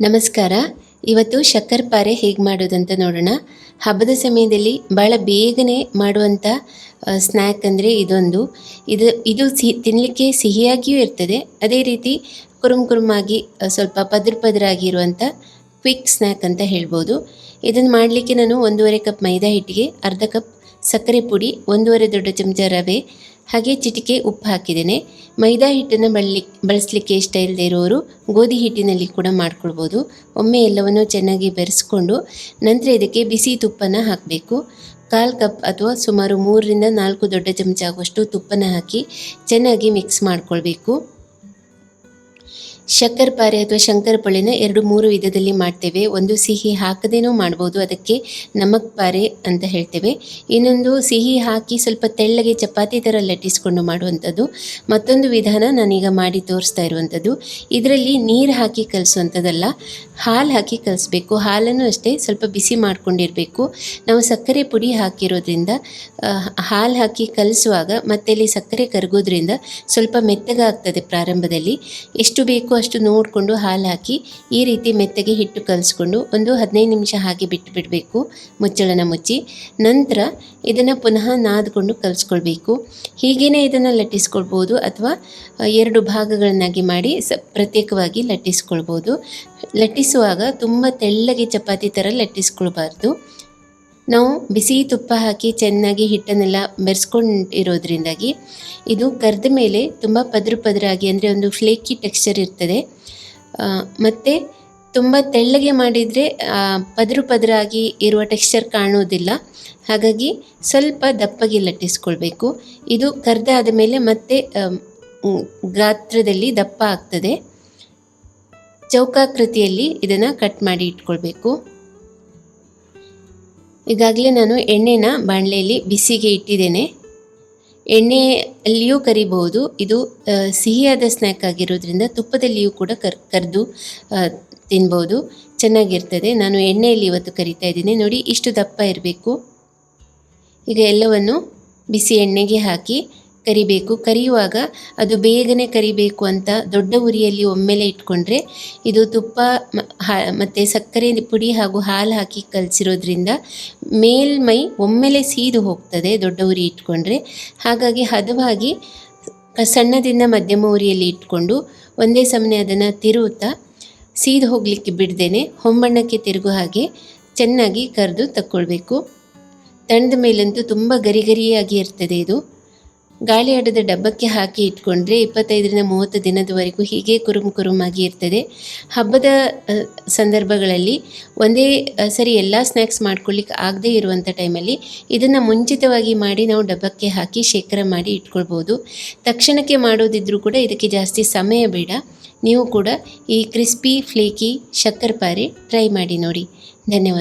ನಮಸ್ಕಾರ. ಇವತ್ತು ಶಕ್ಕರ್ ಪಾರೆ ಹೇಗೆ ಮಾಡೋದಂತ ನೋಡೋಣ. ಹಬ್ಬದ ಸಮಯದಲ್ಲಿ ಭಾಳ ಬೇಗನೆ ಮಾಡುವಂಥ ಸ್ನ್ಯಾಕ್ ಅಂದರೆ ಇದೊಂದು. ಇದು ಇದು ಸಿಹಿ ತಿನ್ನಲಿಕ್ಕೆ ಸಿಹಿಯಾಗಿಯೂ ಇರ್ತದೆ. ಅದೇ ರೀತಿ ಕುರುಮ್ ಕುರುಮಾಗಿ ಸ್ವಲ್ಪ ಪದ್ರ ಪದರಾಗಿರುವಂಥ ಕ್ವಿಕ್ ಸ್ನ್ಯಾಕ್ ಅಂತ ಹೇಳ್ಬೋದು. ಇದನ್ನು ಮಾಡಲಿಕ್ಕೆ ನಾನು ಒಂದೂವರೆ ಕಪ್ ಮೈದಾ ಹಿಟ್ಟಿಗೆ, ಅರ್ಧ ಕಪ್ ಸಕ್ಕರೆ ಪುಡಿ, ಒಂದೂವರೆ ದೊಡ್ಡ ಚಮಚ ರವೆ, ಹಾಗೆ ಚಿಟಿಕೆ ಉಪ್ಪು ಹಾಕಿದ್ದೇನೆ. ಮೈದಾ ಹಿಟ್ಟನ್ನು ಬಳಲಿ ಬಳಸಲಿಕ್ಕೆ ಇಷ್ಟ ಇಲ್ಲದೆ ಇರೋರು ಗೋಧಿ ಹಿಟ್ಟಿನಲ್ಲಿ ಕೂಡ ಮಾಡ್ಕೊಳ್ಬೋದು. ಒಮ್ಮೆ ಎಲ್ಲವನ್ನು ಚೆನ್ನಾಗಿ ಬೆರೆಸ್ಕೊಂಡು ನಂತರ ಇದಕ್ಕೆ ಬಿಸಿ ತುಪ್ಪನ ಹಾಕಬೇಕು. ಕಾಲು ಕಪ್ ಅಥವಾ ಸುಮಾರು ಮೂರರಿಂದ ನಾಲ್ಕು ದೊಡ್ಡ ಚಮಚ ಆಗುವಷ್ಟು ತುಪ್ಪನ ಹಾಕಿ ಚೆನ್ನಾಗಿ ಮಿಕ್ಸ್ ಮಾಡ್ಕೊಳ್ಬೇಕು. ಶಕ್ಕರ್ ಪಾರೆ ಅಥವಾ ಶಂಕರಪೊಳೆನ ಎರಡು ಮೂರು ವಿಧದಲ್ಲಿ ಮಾಡ್ತೇವೆ. ಒಂದು ಸಿಹಿ ಹಾಕದೇನೂ ಮಾಡ್ಬೋದು. ಅದಕ್ಕೆ ನಮಕ್ ಪಾರೆ ಅಂತ ಹೇಳ್ತೇವೆ. ಇನ್ನೊಂದು ಸಿಹಿ ಹಾಕಿ ಸ್ವಲ್ಪ ತೆಳ್ಳಗೆ ಚಪಾತಿ ಥರ ಲಟ್ಟಿಸ್ಕೊಂಡು ಮಾಡುವಂಥದ್ದು. ಮತ್ತೊಂದು ವಿಧಾನ ನಾನೀಗ ಮಾಡಿ ತೋರಿಸ್ತಾ ಇರುವಂಥದ್ದು. ಇದರಲ್ಲಿ ನೀರು ಹಾಕಿ ಕಲಿಸುವಂಥದ್ದಲ್ಲ, ಹಾಲು ಹಾಕಿ ಕಲಿಸ್ಬೇಕು. ಹಾಲನ್ನು ಅಷ್ಟೇ ಸ್ವಲ್ಪ ಬಿಸಿ ಮಾಡ್ಕೊಂಡಿರಬೇಕು. ನಾವು ಸಕ್ಕರೆ ಪುಡಿ ಹಾಕಿರೋದ್ರಿಂದ ಹಾಲು ಹಾಕಿ ಕಲಿಸುವಾಗ ಮತ್ತೆ ಇಲ್ಲಿ ಸಕ್ಕರೆ ಕರಗೋದ್ರಿಂದ ಸ್ವಲ್ಪ ಮೆತ್ತಗಾಗ್ತದೆ ಪ್ರಾರಂಭದಲ್ಲಿ. ಎಷ್ಟು ಬೇಕೋ ಅಷ್ಟು ನೋಡಿಕೊಂಡು ಹಾಲು ಹಾಕಿ ಈ ರೀತಿ ಮೆತ್ತಗೆ ಹಿಟ್ಟು ಕಲಿಸ್ಕೊಂಡು ಒಂದು ಹದಿನೈದು ನಿಮಿಷ ಹಾಗೆ ಬಿಟ್ಟು ಬಿಡಬೇಕು ಮುಚ್ಚಳನ ಮುಚ್ಚಿ. ನಂತರ ಇದನ್ನು ಪುನಃ ನಾದಿಕೊಂಡು ಕಲಿಸ್ಕೊಳ್ಬೇಕು. ಹೀಗೇ ಇದನ್ನು ಲಟ್ಟಿಸ್ಕೊಳ್ಬೋದು ಅಥವಾ ಎರಡು ಭಾಗಗಳನ್ನಾಗಿ ಮಾಡಿ ಸ ಪ್ರತ್ಯೇಕವಾಗಿ ಲಟ್ಟಿಸ್ಕೊಳ್ಬೋದು. ಲಟ್ಟಿಸುವಾಗ ತುಂಬ ತೆಳ್ಳಗೆ ಚಪಾತಿ ಥರ ಲಟ್ಟಿಸ್ಕೊಳ್ಬಾರ್ದು. ನಾವು ಬಿಸಿ ತುಪ್ಪ ಹಾಕಿ ಚೆನ್ನಾಗಿ ಹಿಟ್ಟನ್ನೆಲ್ಲ ಬೆರೆಸ್ಕೊಂಡಿರೋದ್ರಿಂದಾಗಿ ಇದು ಕರೆದ ಮೇಲೆ ತುಂಬ ಪದ್ರ ಪದರಾಗಿ ಅಂದರೆ ಒಂದು ಫ್ಲೇಕಿ ಟೆಕ್ಸ್ಚರ್ ಇರ್ತದೆ. ಮತ್ತು ತುಂಬ ತೆಳ್ಳಗೆ ಮಾಡಿದರೆ ಪದರು ಪದರಾಗಿ ಇರುವ ಟೆಕ್ಸ್ಚರ್ ಕಾಣೋದಿಲ್ಲ ಹಾಗಾಗಿ ಸ್ವಲ್ಪ ದಪ್ಪಗೆ ಲಟ್ಟಿಸ್ಕೊಳ್ಬೇಕು. ಇದು ಕರ್ದಾದ ಮೇಲೆ ಮತ್ತೆ ಗಾತ್ರದಲ್ಲಿ ದಪ್ಪ ಆಗ್ತದೆ. ಚೌಕಾಕೃತಿಯಲ್ಲಿ ಇದನ್ನು ಕಟ್ ಮಾಡಿ ಇಟ್ಕೊಳ್ಬೇಕು. ಈಗಾಗಲೇ ನಾನು ಎಣ್ಣೆನ ಬಾಣಲೆಯಲ್ಲಿ ಬಿಸಿಗೆ ಇಟ್ಟಿದ್ದೇನೆ. ಎಣ್ಣೆಯಲ್ಲಿಯೂ ಕರಿಬಹುದು. ಇದು ಸಿಹಿಯಾದ ಸ್ನ್ಯಾಕ್ ಆಗಿರೋದ್ರಿಂದ ತುಪ್ಪದಲ್ಲಿಯೂ ಕೂಡ ಕರ್, ಕರೆದು ತಿನ್ಬೋದು ಚೆನ್ನಾಗಿರ್ತದೆ. ನಾನು ಎಣ್ಣೆಯಲ್ಲಿ ಇವತ್ತು ಕರಿತಾ ಇದ್ದೀನಿ. ನೋಡಿ, ಇಷ್ಟು ದಪ್ಪ ಇರಬೇಕು. ಈಗ ಎಲ್ಲವನ್ನು ಬಿಸಿ ಎಣ್ಣೆಗೆ ಹಾಕಿ ಕರಿಬೇಕು. ಕರಿಯುವಾಗ ಅದು ಬೇಗನೆ ಕರಿಬೇಕು ಅಂತ ದೊಡ್ಡ ಉರಿಯಲ್ಲಿ ಒಮ್ಮೆಲೆ ಇಟ್ಕೊಂಡ್ರೆ ಇದು ತುಪ್ಪ ಮತ್ತು ಸಕ್ಕರೆ ಪುಡಿ ಹಾಗೂ ಹಾಲು ಹಾಕಿ ಕಲಸಿರೋದ್ರಿಂದ ಮೇಲ್ಮೈ ಒಮ್ಮೆಲೆ ಸೀದು ಹೋಗ್ತದೆ ದೊಡ್ಡ ಉರಿ ಇಟ್ಕೊಂಡ್ರೆ. ಹಾಗಾಗಿ ಹದವಾಗಿ ಸಣ್ಣದಿಂದ ಮಧ್ಯಮ ಉರಿಯಲ್ಲಿ ಇಟ್ಕೊಂಡು ಒಂದೇ ಸಮನೆ ಅದನ್ನು ತಿರುವುತ್ತಾ ಸೀದು ಹೋಗಲಿಕ್ಕೆ ಬಿಡ್ದೇನೆ ಹೊಂಬಣ್ಣಕ್ಕೆ ತಿರುಗೋ ಹಾಗೆ ಚೆನ್ನಾಗಿ ಕರೆದು ತಕ್ಕೊಳ್ಬೇಕು. ತಣ್ಣದ ಮೇಲಂತೂ ತುಂಬ ಗರಿಗರಿಯಾಗಿ ಇರ್ತದೆ ಇದು. ಗಾಳಿ ಆಡದ ಡಬ್ಬಕ್ಕೆ ಹಾಕಿ ಇಟ್ಕೊಂಡ್ರೆ ಇಪ್ಪತ್ತೈದರಿಂದ ಮೂವತ್ತು ದಿನದವರೆಗೂ ಹೀಗೆ ಕುರುಮ್ ಆಗಿ ಇರ್ತದೆ. ಹಬ್ಬದ ಸಂದರ್ಭಗಳಲ್ಲಿ ಒಂದೇ ಸರಿ ಎಲ್ಲ ಸ್ನ್ಯಾಕ್ಸ್ ಮಾಡ್ಕೊಳ್ಳಿಕ್ಕೆ ಆಗದೇ ಇರುವಂಥ ಟೈಮಲ್ಲಿ ಇದನ್ನು ಮುಂಚಿತವಾಗಿ ಮಾಡಿ ನಾವು ಡಬ್ಬಕ್ಕೆ ಹಾಕಿ ಶೇಖರ ಮಾಡಿ ಇಟ್ಕೊಳ್ಬೋದು. ತಕ್ಷಣಕ್ಕೆ ಮಾಡೋದಿದ್ರೂ ಕೂಡ ಇದಕ್ಕೆ ಜಾಸ್ತಿ ಸಮಯ ಬೇಡ. ನೀವು ಕೂಡ ಈ crispy, flaky, shakkar pare try ಮಾಡಿ ನೋಡಿ. ಧನ್ಯವಾದ.